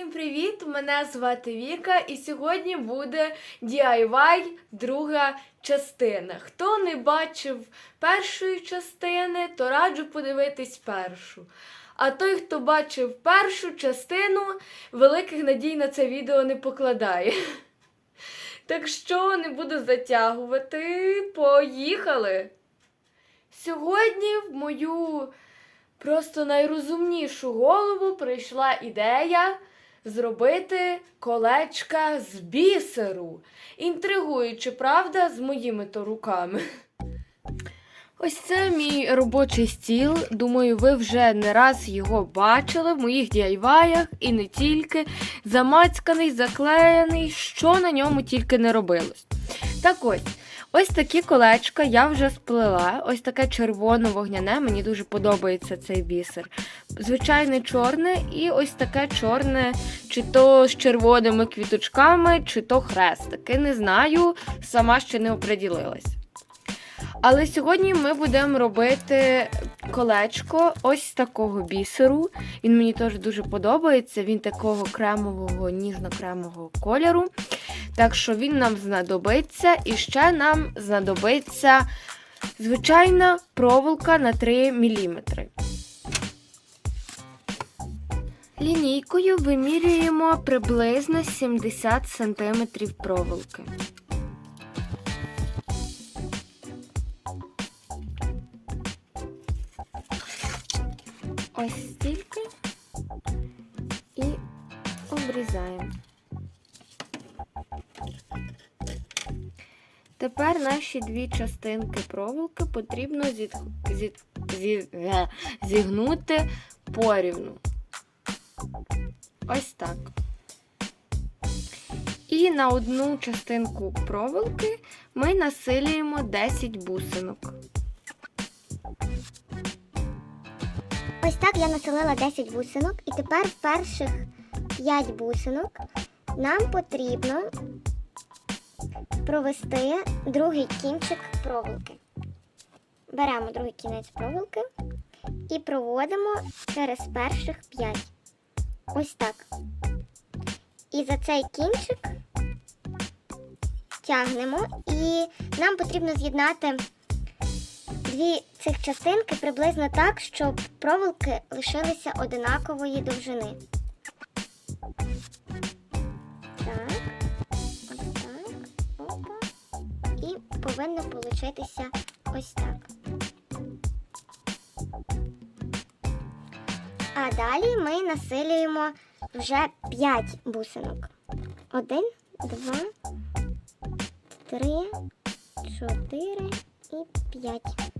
Всім привіт! Мене звати Віка, і сьогодні буде DIY друга частина. Хто не бачив першої частини, то раджу подивитись першу. А той, хто бачив першу частину, великих надій на це відео не покладає. Так що не буду затягувати. Поїхали! Сьогодні в мою просто найрозумнішу голову прийшла ідея зробити колечка з бісеру. Інтригуючи, правда, з моїми то руками. Ось це мій робочий стіл. Думаю, ви вже не раз його бачили в моїх діайваях і не тільки. Замацьканий, заклеєний, що на ньому тільки не робилось. Так ось, ось такі колечка я вже сплела. Ось таке червоно-вогняне, мені дуже подобається цей бісер. Звичайне чорне, і ось таке чорне, чи то з червоними квіточками, чи то хрестики. Не знаю, сама ще не оприділилась. Але сьогодні ми будемо робити колечко ось такого бісеру. Він мені теж дуже подобається. Він такого кремового, ніжно-кремового кольору. Так що він нам знадобиться. І ще нам знадобиться звичайна проволока на 3 мм. Лінійкою вимірюємо приблизно 70 см проволоки. Ось стільки і обрізаємо. Тепер наші дві частинки проволоки потрібно зіт... Зіт... Зі... е, зігнути порівну. Ось так. І на одну частинку проволоки ми насилюємо 10 бусинок. Ось так я населила 10 бусинок, і тепер в перших 5 бусинок нам потрібно провести другий кінчик проволоки. Беремо другий кінець проволоки і проводимо через перших 5. Ось так. І за цей кінчик тягнемо, і нам потрібно з'єднати дві цих частинки приблизно так, щоб проволоки лишилися одинакової довжини. Так, повинно получитися ось так. А далі ми насилюємо вже 5 бусинок. Один, два, три, чотири і п'ять.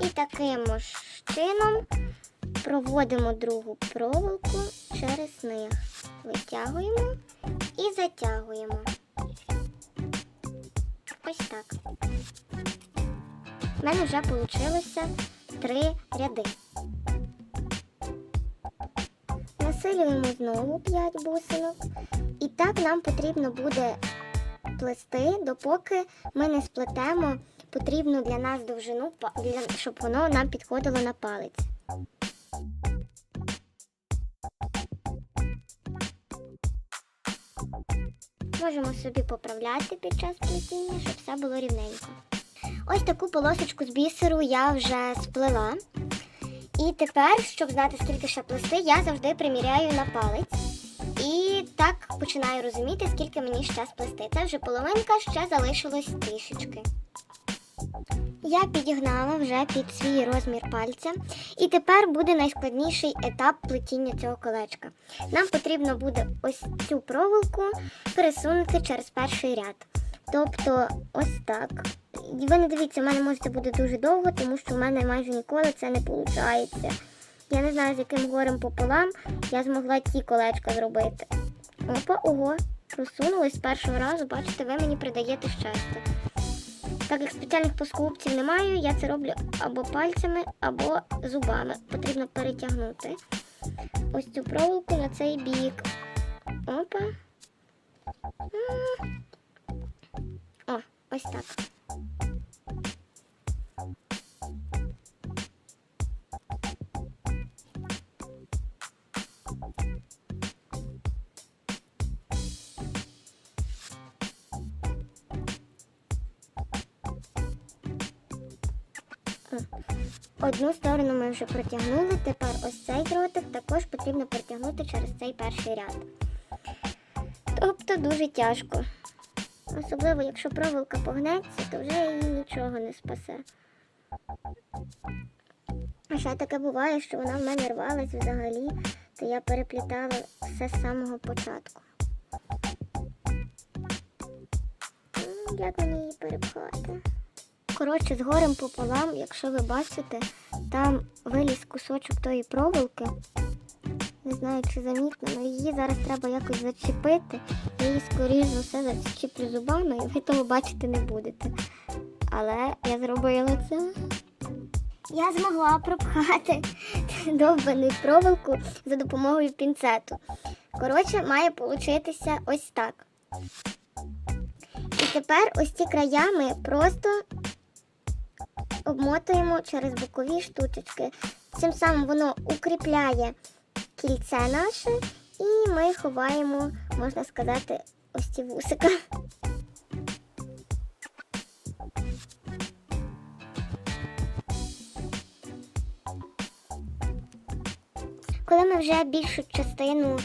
І таким чином проводимо другу проволоку через них. Витягуємо і затягуємо. Ось так. У мене вже вийшло три ряди. Насилюємо знову 5 бусинок. І так нам потрібно буде плести, допоки ми не сплетемо потрібну для нас довжину, щоб воно нам підходило на палець. Можемо собі поправляти під час плетіння, щоб все було рівненько. Ось таку полосочку з бісеру я вже сплела. І тепер, щоб знати, скільки ще плести, я завжди приміряю на палець. І так починаю розуміти, скільки мені ще сплести. Це вже половинка, ще залишилось трішечки. Я підігнала вже під свій розмір пальця. І тепер буде найскладніший етап плетіння цього колечка. Нам потрібно буде ось цю проволоку пересунути через перший ряд. Тобто ось так. Ви не дивіться, в мене може це буде дуже довго, тому що в мене майже ніколи це не виходить. Я не знаю, з яким горем пополам я змогла ці колечка зробити. Опа, ого, просунулась з першого разу, бачите, ви мені придаєте щастя. Так як спеціальних плоскогубців немає, я це роблю або пальцями, або зубами. Потрібно перетягнути ось цю проволоку на цей бік. Опа. О, ось так. Одну сторону ми вже протягнули, тепер ось цей дротик також потрібно протягнути через цей перший ряд. Тобто дуже тяжко. Особливо, якщо проволока погнеться, то вже її нічого не спасе. А ще таке буває, що вона в мене рвалась взагалі, то я переплітала все з самого початку. Як мені її перепхати? Коротше, з горем пополам, якщо ви бачите, там виліз кусочок тої проволоки. Не знаю, чи замітно, але її зараз треба якось зачепити. Я її, скоріш за все, зачіплю зубами, і ви того бачити не будете. Але я зробила це. Я змогла пропхати довбану проволоку за допомогою пінцету. Коротше, має получитися ось так. І тепер ось ці края ми просто обмотуємо через бокові штучечки. Цим самим воно укріпляє кільце наше, і ми ховаємо, можна сказати, ось ці вусика. Коли ми вже більшу частину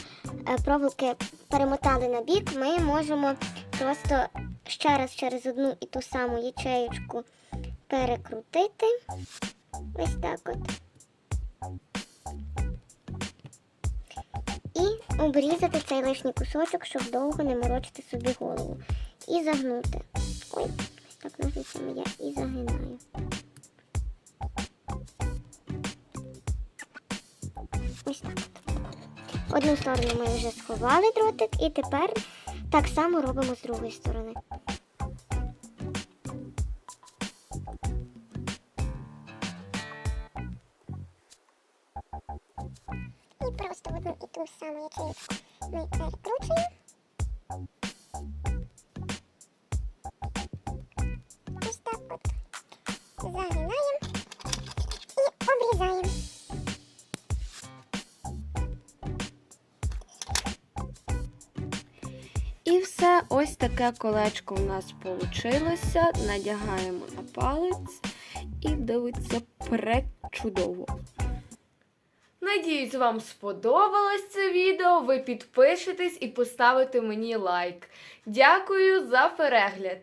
е, проволоки перемотали на бік, ми можемо просто ще раз через одну і ту саму ячеєчку перекрутити. Ось так от. І обрізати цей лишній кусочок, щоб довго не морочити собі голову. І загнути. Ой, ось так ножницями я і загинаю. Ось так. Одну сторону ми вже сховали дротик, і тепер так само робимо з другої сторони. Просто одну і ту саму ячеєчку ми перекручуємо. Ось так от. Загинаємо і обрізаємо. І все, ось таке колечко у нас вийшло. Надягаємо на палець і дивиться пречудово. Надіюсь, вам сподобалось це відео. Ви підпишетесь і поставите мені лайк. Дякую за перегляд!